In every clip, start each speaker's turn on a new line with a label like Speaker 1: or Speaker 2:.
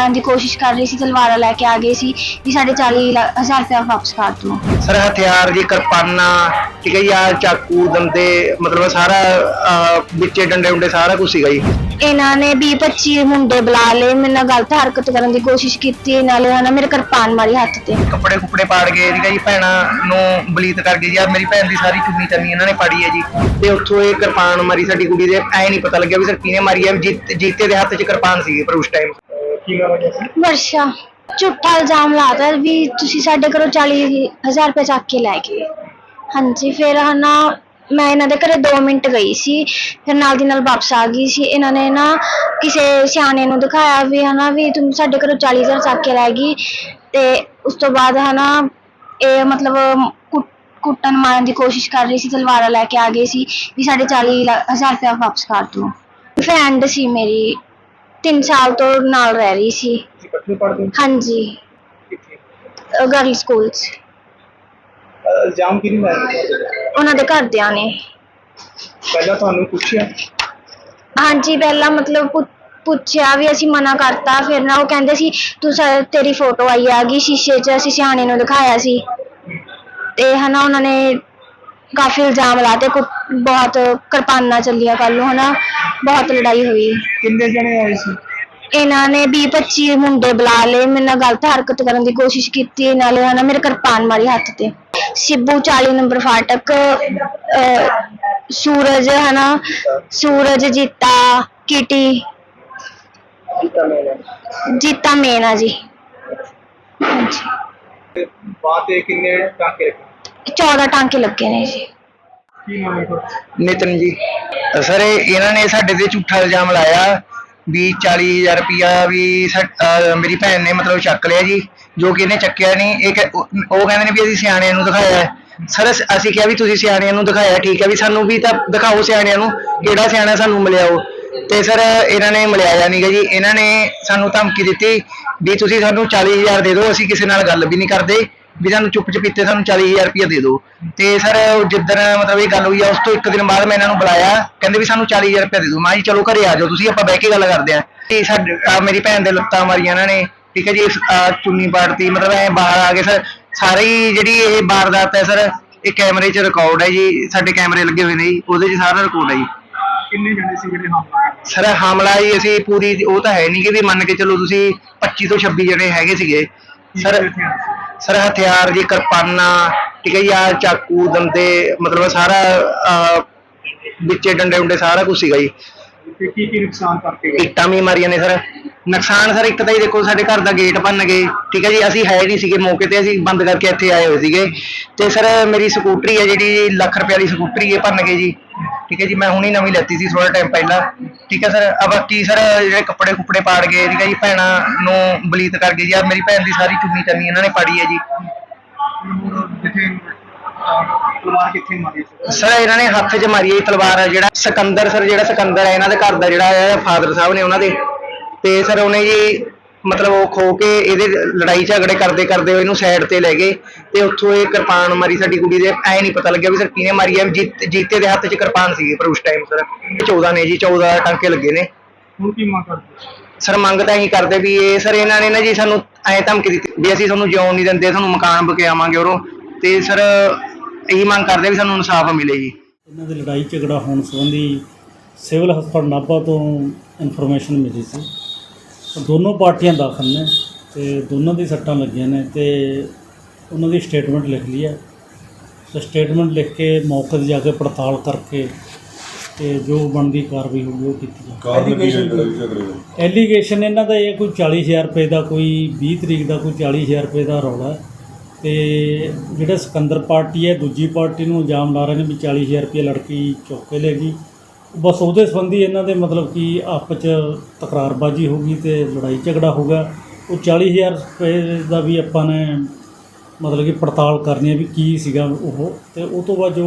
Speaker 1: ਮਾਰਨ ਦੀ ਕੋਸ਼ਿਸ਼ ਕਰ ਰਹੀ ਸੀ ਤਲਵਾਰਾਂ ਲੈ ਕੇ ਆ ਗਏ ਸੀ ਵੀ ਸਾਡੇ 40000 ਰੁਪਇਆ ਵਾਪਸ ਕਰ ਦਿਓ।
Speaker 2: ਸਰ ਹਥਿਆਰ ਜੀ ਕਿਰਪਾਨਾਂ ਠੀਕ ਹੈ ਆਹ ਚਾਕੂ ਦੰਦੇ ਮਤਲਬ ਸਾਰਾ ਅਹ, ਵਿੱਚੇ ਡੰਡੇ ਉਂਡੇ ਸਾਰਾ ਕੁਝ ਸੀਗਾ ਜੀ।
Speaker 1: ਇਹਨਾਂ ਨੇ 20 25 ਮੁੰਡੇ ਬੁਲਾ ਲਏ ਮੇਰੇ ਨਾਲ ਗਲਤ ਹਰਕਤ ਕਰਨ ਦੀ ਕੋਸ਼ਿਸ਼ ਕੀਤੀ ਨਾਲੇ ਹਨਾ ਮੇਰੇ ਕਿਰਪਾਨ ਮਾਰੀ ਹੱਥ ਤੇ।
Speaker 2: ਕੱਪੜੇ ਕੁੱਪੜੇ ਪਾੜ ਗਏ ਠੀਕ ਹੈ ਜੀ ਭੈਣਾਂ ਨੂੰ ਬਲੀਤ ਕਰ ਗਏ ਜੀ। ਆਹ ਮੇਰੀ ਭੈਣ ਦੀ ਸਾਰੀ ਚੁੰਨੀ ਚੰਨੀ ਇਹਨਾਂ ਨੇ ਪਾੜੀ ਹੈ ਜੀ। ਤੇ ਉੱਥੋਂ ਇਹ ਕਿਰਪਾਨ ਮਾਰੀ ਸਾਡੀ ਕੁੜੀ ਦੇ ਐ ਨਹੀਂ ਪਤਾ ਲੱਗਿਆ ਵੀ ਸਰ ਕਿਹਨੇ ਮਾਰੀ ਹੈ ਜੀਤ- ਜੀਤੇ ਦੇ ਹੱਥ 'ਚ ਕਿਰਪਾਨ ਸੀਗੀ ਪਰ ਉਸ ਟਾਈਮ ਕੀ ਨਾਮ ਹੈ ਜੀ
Speaker 1: ਵਰਸ਼ਾ, ਝੂਠਾ ਇਲਜ਼ਾਮ ਲਾਤਾ ਵੀ ਤੁਸੀਂ ਸਾਡੇ ਘਰੋਂ 40000 ਰੁਪਏ ਚੱਕ ਕੇ ਲੈ ਗਏ। ਹਾਂਜੀ, ਫਿਰ ਹਨਾ ਮੈਂ ਇਹਨਾਂ ਦੇ ਘਰੇ 2 ਮਿੰਟ ਗਈ ਸੀ, ਫਿਰ ਨਾਲ ਦੀ ਨਾਲ ਵਾਪਸ ਆ ਗਈ ਸੀ। ਇਹਨਾਂ ਨੇ ਨਾ ਕਿਸੇ ਸਿਆਣੇ ਨੂੰ ਦਿਖਾਇਆ ਵੀ ਹਨਾ ਵੀ ਤੂੰ ਸਾਡੇ ਘਰੋਂ 40000 ਚੱਕ ਕੇ ਲੈ ਗਈ ਤੇ ਉਸ ਤੋਂ ਬਾਅਦ ਹਨਾ ਇਹ ਮਤਲਬ ਕੁ- ਕੁੱਟਣ ਮਾਰਨ ਦੀ ਕੋਸ਼ਿਸ਼ ਕਰ ਰਹੀ ਸੀ, ਤਲਵਾਰਾਂ ਲੈ ਕੇ ਆ ਗਏ ਸੀ ਵੀ ਸਾਡੇ 40000 ਰੁਪਏ ਵਾਪਸ ਕਰ ਦਿਓ। ਫਰੈਂਡ ਸੀ ਮੇਰੀ 3 ਸਾਲ ਤੋਂ ਨਾਲ ਰਹਿ ਰਹੀ ਸੀ।
Speaker 2: ਇਕੱਠੇ
Speaker 1: ਹਾਂਜੀ।
Speaker 2: ਕਿੱਥੇ?
Speaker 1: ਗਰਲ ਸਕੂਲ 'ਚ।
Speaker 2: ਇਲਜ਼ਾਮ ਕਿਹਨੇ ਲਾਇਆ
Speaker 1: ਉਹਨਾਂ ਦੇ ਘਰਦਿਆਂ ਨੇ।
Speaker 2: ਪਹਿਲਾਂ ਤੁਹਾਨੂੰ ਪੁੱਛਿਆ?
Speaker 1: ਹਾਂਜੀ ਪਹਿਲਾਂ ਮਤਲਬ ਪੁ- ਪੁੱਛਿਆ ਵੀ ਅਸੀਂ ਮਨਾ ਕਰਤਾ ਫਿਰ ਨਾ ਉਹ ਕਹਿੰਦੇ ਸੀ ਤੂੰ ਸਾ- ਤੇਰੀ ਫੋਟੋ ਆਈ ਆ ਗਈ ਸ਼ੀਸ਼ੇ 'ਚ ਅਸੀਂ ਸਿਆਣੇ ਨੂੰ ਦਿਖਾਇਆ ਸੀ। ਤੇ ਹਨਾ ਉਹਨਾਂ ਨੇ ਕਾਫੀ ਇਲਜ਼ਾਮ ਲਾਤੇ ਕੁ- ਬਹੁਤ ਕਿਰਪਾਨਾਂ ਚੱਲੀਆਂ ਕੱਲ ਨੂੰ ਹਨਾ? ਬਹੁਤ ਲੜਾਈ ਹੋਈ।
Speaker 2: ਕਿੰਨੇ ਜਣੇ ਆਏ ਸੀ?
Speaker 1: ਇਹਨਾਂ ਨੇ 20 25 ਮੁੰਡੇ ਬੁਲਾ ਲਏ। ਮੇਰੇ ਨਾਲ ਗਲਤ ਹਰਕਤ ਕਰਨ ਦੀ ਕੋਸ਼ਿਸ਼ ਕੀਤੀ ਨਾਲੇ ਹਨਾ? ਮੇਰੇ ਕਿਰਪਾਨ ਮਾਰੀ ਹੱਥ ਤੇ। ਸਿੱਬੂ 40 ਨੰਬਰ ਫਾਟਕ ਅਹ, ਸੂਰਜ ਹਨਾ? ਸੂਰਜ ਜੀਤਾ ਕਿਟੀ। ਜੀਤਾ ਮੇਨਾ ਜੀ। ਹਾਂਜੀ।
Speaker 2: ਬਾਤ ਕਿੰਨੇ ਟਾਂਕੇ
Speaker 1: 14 ਟਾਂਕੇ ਲੱਗੇ ਨੇ। ਜੀ
Speaker 2: ਕੀ ਨਾਮ ਹੈ ਨਿਤਨ ਜੀ। ਸਰ ਇਹ- ਇਹਨਾਂ ਨੇ ਸਾਡੇ ਤੇ ਝੂਠਾ ਇਲਜ਼ਾਮ ਲਾਇਆ ਵੀ 40000 ਰੁਪਿਆ ਵੀ ਸਾ- ਅਹ ਮੇਰੀ ਭੈਣ ਨੇ ਮਤਲਬ ਚੱਕ ਲਿਆ ਜੀ ਜੋ ਕਿ ਇਹਨੇ ਚੱਕਿਆ ਨਹੀਂ। ਇਹ ਕਹਿ- ਉਹ ਉਹ ਕਹਿੰਦੇ ਨੇ ਵੀ ਅਸੀਂ ਸਿਆਣਿਆਂ ਨੂੰ ਦਿਖਾਇਆ ਹੈ। ਸਰ ਅਸ- ਅਸੀਂ ਕਿਹਾ ਵੀ ਤੁਸੀਂ ਸਿਆਣਿਆਂ ਨੂੰ ਦਿਖਾਇਆ ਠੀਕ ਹੈ ਵੀ ਸਾਨੂੰ ਵੀ ਤਾਂ ਦਿਖਾਓ ਸਿਆਣਿਆਂ ਨੂੰ ਕਿਹੜਾ ਸਿਆਣਾ ਸਾਨੂੰ ਮਿਲਿਆ ਉਹ। ਤੇ ਸਰ ਇਹਨਾਂ ਨੇ ਮਿਲਿਆ ਨਹੀਂਗਾ ਜੀ। ਇਹਨਾਂ ਨੇ ਸਾਨੂੰ ਧਮਕੀ ਦਿੱਤੀ ਵੀ ਤੁਸੀਂ ਸਾਨੂੰ 40000 ਦੇ ਦਿਓ ਅਸੀਂ ਕਿਸੇ ਨਾਲ ਗੱਲ ਵੀ ਨਹੀਂ ਕਰਦੇ। ਵੀ ਸਾਨੂੰ ਚੁੱਪ ਚਪੀਤੇ ਸਾਨੂੰ 40000 ਰੁਪਏ ਦੇ ਦਿਓ। ਤੇ ਸਰ ਜਿੱਦਣ ਮਤਲਬ ਇਹ ਗੱਲ ਹੋਈ ਆ ਉਸ ਤੋਂ ਇੱਕ ਦਿਨ ਬਾਅਦ ਮੈਂ ਇਹਨਾਂ ਨੂੰ ਬੁਲਾਇਆ। ਕਹਿੰਦੇ ਵੀ ਸਾਨੂੰ 40000 ਰੁਪਏ ਦੇ ਦਿਓ। ਮੈਂ ਜੀ ਚਲੋ ਘਰੇ ਆ ਜਾਓ ਤੁਸੀਂ ਆਪਾਂ ਬਹਿ ਕੇ ਗੱਲ ਕਰਦੇ ਆਂ। ਤੇ ਸਾਡੇ ਆਹ ਮੇਰੀ ਭੈਣ ਦੇ ਲੱਤਾਂ ਮਾਰੀਆਂ ਇਹਨਾਂ ਨੇ। ਠੀਕ ਹੈ ਜੀ ਆਹ ਚੁੰਨੀ ਪਾੜਤੀ। ਮਤਲਬ ਐ ਬਾਹਰ ਆ ਗਏ ਸਰ ਸਾਰੇ ਜਿਹੜੀ ਇਹ ਵਾਰਦਾਤ ਹੈ ਸਰ ਇਹ ਕੈਮਰੇ 'ਚ ਰਿਕਾਰਡ ਹੈ ਜੀ। ਸਾਡੇ ਕੈਮਰੇ ਲੱਗੇ ਹੋਏ ਨੇ ਜੀ। ਉਹਦੇ 'ਚ ਸਾਰਾ ਰਿਕਾਰਡ ਹੈ ਜੀ।
Speaker 3: ਕਿੰਨੇ ਜਣੇ ਸੀ ਜਿਹੜੇ ਹਮਲਾ ਕਰਦੇ
Speaker 2: ਸਰ ਹਮਲਾ ਹੀ ਅਸੀਂ ਪੂਰੀ ਉਹ ਤਾਂ ਹੈ ਨਹੀਂ ਕਿ ਵੀ ਮੰਨ ਕੇ ਚੱਲੋ ਤੁਸੀਂ 25 ਤੋਂ 26 ਜਣੇ ਹੈਗੇ ਸੀਗੇ। ਸਰ ਸਰ ਹਥਿਆਰ ਜੀ ਕਿਰਪਾਨਾਂ ਠੀਕ ਹੈ ਜੀ ਆਹ ਚਾਕੂ ਦੰਦੇ ਮਤਲਬ ਸਾਰਾ ਅਹ, ਵਿੱਚੇ ਡੰਡੇ ਉਂਡੇ ਸਾਰਾ ਕੁਝ ਸੀਗਾ ਜੀ।
Speaker 3: ਤੇ ਕੀ ਕੀ ਨੁਕਸਾਨ ਕਰਕੇ ਗਏ?
Speaker 2: ਇੱਟਾਂ ਵੀ ਮਾਰੀਆਂ ਨੇ ਸਰ। ਨੁਕਸਾਨ ਸਰ ਇੱਕ ਤਾਂ ਹੀ ਦੇਖੋ ਸਾਡੇ ਘਰ ਦਾ ਗੇਟ ਭੰਨ ਗਏ ਠੀਕ ਹੈ ਜੀ ਅਸੀਂ ਹੈ ਨਹੀਂ ਸੀਗੇ ਮੌਕੇ ਤੇ ਅਸੀਂ ਬੰਦ ਕਰਕੇ ਇੱਥੇ ਆਏ ਹੋਏ ਸੀਗੇ। ਤੇ ਸਰ ਮੇਰੀ ਸਕੂਟਰੀ ਹੈ ਜਿਹੜੀ ਲੱਖ ਰੁਪਏ ਵਾਲੀ ਸਕੂਟਰੀ ਹੈ ਭੰਨ ਗਏ ਜੀ। ਠੀਕ ਹੈ ਜੀ, ਮੈਂ ਹੁਣੀ ਨਵੀਂ ਲੈਤੀ ਸੀ ਥੋੜਾ ਟਾਈਮ ਪਹਿਲਾਂ। ਠੀਕ ਹੈ ਸਰ ਆ ਬਾਕੀ ਸਰ, ਜਿਹੜੇ ਕੱਪੜੇ ਕੁੱਪੜੇ ਪਾੜ ਗਏ, ਠੀਕ ਹੈ ਜੀ, ਭੈਣਾਂ ਨੂੰ ਬਲੀਤ ਕਰ ਗਏ ਜੀ। ਆ ਮੇਰੀ ਭੈਣ ਦੀ ਸਾਰੀ ਚੁੰਨੀ ਚੰਨੀ ਇਹਨਾਂ ਨੇ ਪਾੜੀ ਹੈ ਜੀ।
Speaker 3: ਤਲਵਾਰ ਕਿੱਥੇ ਮਾਰੀ
Speaker 2: ਸਰ, ਇਹਨਾਂ ਨੇ ਹੱਥ 'ਚ ਮਾਰੀ ਹੈ ਤਲਵਾਰ ਜਿਹੜਾ। ਸਿਕੰਦਰ ਸਰ, ਜਿਹੜਾ ਸਿਕੰਦਰ ਹੈ, ਇਹਨਾਂ ਦੇ ਘਰ ਦਾ ਜਿਹੜਾ ਹੈ, ਫਾਦਰ ਸਾਹਿਬ ਨੇ ਉਹਨਾਂ ਦੇ। ਤੇ ਸਰ, ਉਹਨੇ ਜੀ ਮਤਲਬ ਉਹ ਖੋ ਕੇ ਇਹਦੇ ਲੜਾਈ ਝਗੜੇ ਕਰਦੇ ਕਰਦੇ ਇਹਨੂੰ ਸਾਈਡ ਤੇ ਲੈ ਗਏ ਤੇ ਉੱਥੋਂ ਇਹ ਕਿਰਪਾਨ ਮਾਰੀ ਸਾਡੀ ਕੁੜੀ ਦੇ ਐ ਨਹੀਂ ਪਤਾ ਲੱਗਿਆ ਵੀ ਸਰ ਕਿਹਨੇ ਮਾਰੀ ਹੈ ਜੀਤ- ਜੀਤੇ ਦੇ ਹੱਥ 'ਚ ਕਿਰਪਾਨ ਸੀਗੀ ਪਰ ਉਸ ਟਾਈਮ ਸਰ 14 ਨੇ ਜੀ 14 ਟਾਂਕੇ ਲੱਗੇ ਨੇ।
Speaker 3: ਹੁਣ ਕੀ ਮੰਗ ਕਰਦੇ?
Speaker 2: ਸਰ ਮੰਗ ਤਾਂ ਇਹੀ ਕਰਦੇ ਵੀ ਇਹ ਸਰ ਇਹਨਾਂ ਨੇ ਨਾ ਜੀ ਸਾਨੂੰ ਐ ਧਮਕੀ ਦਿੱਤੀ ਵੀ ਅਸੀਂ ਤੁਹਾਨੂੰ ਜਿਉਣ ਨਹੀਂ ਦਿੰਦੇ ਤੁਹਾਨੂੰ ਮਕਾਨ ਬਕਿਆਵਾਂਗੇ ਉਰੋਂ ਤੇ ਸਰ ਇਹੀ ਮੰਗ ਕਰਦੇ ਵੀ ਸਾਨੂੰ ਇਨਸਾਫ ਮਿਲੇ ਜੀ।
Speaker 4: ਇਹਨਾਂ ਦੇ ਲੜਾਈ ਝਗੜਾ ਹੋਣ ਸੰਬੰਧੀ ਸਿਵਲ ਹਸਪਤਾਲ ਨਾਭਾ ਤੋਂ ਇਨਫੋਰਮੇਸ਼ਨ ਮਿਲੀ ਸੀ। ਦੋਨੋਂ ਪਾਰਟੀਆਂ ਦਾਖਲ ਨੇ ਤੇ ਦੋਨਾਂ ਦੀ ਸੱਟਾਂ ਲੱਗੀਆਂ ਨੇ ਤੇ ਉਹਨਾਂ ਦੀ ਸਟੇਟਮੈਂਟ ਲਿਖ ਲਈ ਹੈ। ਤੇ ਸਟੇਟਮੈਂਟ ਲਿਖ ਕੇ ਮੌਕੇ 'ਤੇ ਜਾ ਕੇ ਪੜਤਾਲ ਕਰਕੇ ਤੇ ਜੋ ਬਣਦੀ ਕਾਰਵਾਈ ਹੋਊਗੀ ਉਹ ਕੀਤੀ
Speaker 5: ਦਾ?
Speaker 4: ਐਲੀਗੇਸ਼ਨ ਇਹਨਾਂ ਦਾ ਇਹ ਕੋਈ 40000 ਰੁਪਏ ਦਾ ਕੋਈ 20 ਤਰੀਕ ਦਾ ਕੋਈ 40000 ਰੁਪਏ ਦਾ ਰੌਲਾ ਹੈ। ਤੇ ਜਿਹੜਾ ਸਿਕੰਦਰ ਪਾਰਟੀ ਹੈ ਦੂਜੀ ਪਾਰਟੀ ਨੂੰ ਇਲਜ਼ਾਮ ਲਾ ਰਹੇ ਨੇ ਵੀ 40000 ਰੁਪਏ ਲੜਕੀ ਚੁੱਕ ਕੇ ਲੈ ਗਈ। ਬਸ ਉਹਦੇ ਸੰਬੰਧੀ ਇਹਨਾਂ ਦੇ ਮਤਲਬ ਕਿ ਆਪਸ ਚ ਤਕਰਾਰਬਾਜ਼ੀ ਹੋ ਗਈ ਤੇ ਲੜਾਈ ਝਗੜਾ ਹੋ ਗਿਆ। ਉਹ 40000 ਰੁਪਏ ਦਾ ਵੀ ਆਪਾਂ ਨੇ ਮਤਲਬ ਕਿ ਪੜਤਾਲ ਕਰਨੀ ਹੈ ਵੀ ਕੀ ਸੀਗਾ ਉਹ ਤੇ ਉਹ ਤੋਂ ਬਾਅਦ ਜੋ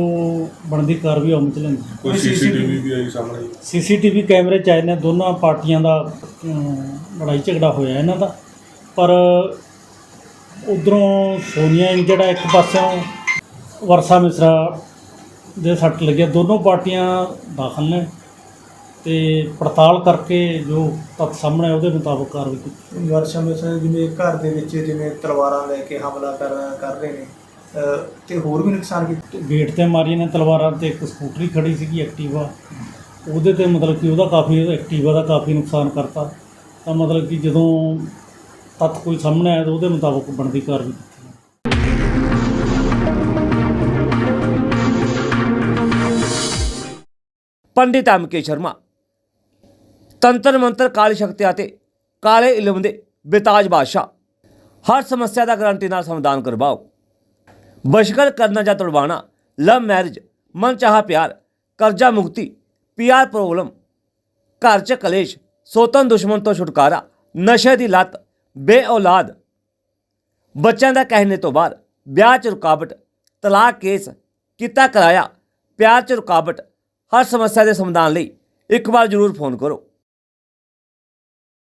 Speaker 4: ਬਣਦੀ ਕਾਰਵਾਈ ਅਮਲ ਚ ਲੈਂਦੀ
Speaker 5: ਕੋਈ ਸੀਸੀਟੀਵੀ ਵੀ ਆਈ ਸਾਹਮਣੇ?
Speaker 4: ਸੀਸੀਟੀਵੀ ਕੈਮਰੇ ਚ ਆਏ ਨੇ ਦੋਨਾਂ ਪਾਰਟੀਆਂ ਦਾ ਅਮ, ਲੜਾਈ ਝਗੜਾ ਹੋਇਆ ਇਹਨਾਂ ਦਾ। ਪਰ ਉਧਰੋਂ ਸੋਨੀਆ ਜਿਹੜਾ ਇੱਕ ਪਾਸਿਓਂ ਵਰਸਾ ਮਿਸਰਾ ਦੇ ਸੱਟ ਲੱਗਿਆ। ਦੋਨੋਂ ਪਾਰਟੀਆਂ ਦਾਖਲ ਨੇ ਤੇ ਪੜਤਾਲ ਕਰਕੇ ਜੋ ਤੱਥ ਸਾਹਮਣੇ ਆਏ ਉਹਦੇ ਮੁਤਾਬਕ ਕਾਰਵਾਈ ਕੀਤੀ।
Speaker 6: ਵਰਸ਼ਾ ਵਿੱਚ ਜਿਵੇਂ ਘਰ ਦੇ ਵਿੱਚ ਜਿਵੇਂ ਤਲਵਾਰਾਂ ਲੈ ਕੇ ਹਮਲਾ ਕਰ ਕਰ ਰਹੇ ਨੇ ਅਹ ਤੇ ਹੋਰ ਵੀ ਨੁਕਸਾਨ ਕੀਤਾ?
Speaker 4: ਤੇ ਗੇਟ ਤੇ ਮਾਰੀਆਂ ਨੇ ਤਲਵਾਰਾਂ ਤੇ ਇੱਕ ਸਕੂਟਰੀ ਖੜੀ ਸੀਗੀ ਐਕਟਿਵਾ। ਉਹਦੇ ਤੇ ਮਤਲਬ ਕਿ ਉਹਦਾ ਕਾਫੀ ਐਕਟਿਵਾ ਦਾ ਕਾਫੀ ਨੁਕਸਾਨ ਕਰਤਾ। ਤਾਂ ਮਤਲਬ ਕਿ ਜਦੋਂ ਤੱਥ ਕੋਈ ਸਾਹਮਣੇ ਆਇਆ ਤਾਂ ਉਹਦੇ ਮੁਤਾਬਕ ਬਣਦੀ ਕਾਰਵਾਈ। ਕੀਤੀ
Speaker 7: ਪੰਡਿਤ ਐਮ ਕੇ ਸ਼ਰਮਾ। ਤੰਤਰ ਮੰਤਰ ਕਾਲੀ ਸ਼ਕਤੀਆਂ ਅਤੇ ਕਾਲੇ ਇਲਮ ਦੇ ਬੇਤਾਜ ਬਾਦਸ਼ਾਹ। ਹਰ ਸਮੱਸਿਆ ਦਾ ਗਰੰਟੀ ਨਾਲ ਸਮਾਧਾਨ ਕਰਵਾਓ। ਬਸ਼ਕਰ ਕਰਨਾ ਜਾਂ ਤੁੜਵਾਣਾ ਲਵ ਮੈਰਿਜ, ਮਨ ਚਾਹਾ ਪਿਆਰ, ਕਰਜ਼ਾ ਮੁਕਤੀ ਪੀਆਰ ਪ੍ਰੋਬਲਮ ਘਰ 'ਚ ਕਲੇਸ਼, ਸੋਤਨ ਦੁਸ਼ਮਣ ਤੋਂ ਛੁਟਕਾਰਾ, ਨਸ਼ੇ ਦੀ ਲਤ ਬੇ ਔਲਾਦ ਬੱਚਿਆਂ ਦਾ ਕਹਿਣੇ ਤੋਂ ਬਾਅਦ ਵਿਆਹ 'ਚ ਰੁਕਾਵਟ, ਤਲਾਕ ਕੇਸ, ਕੀਤਾ ਕਰਾਇਆ, ਪਿਆਰ 'ਚ ਰੁਕਾਵਟ ਹਰ ਸਮੱਸਿਆ ਦੇ ਸਮਾਧਾਨ ਲਈ ਇੱਕ ਵਾਰ ਜ਼ਰੂਰ ਫੋਨ ਕਰੋ।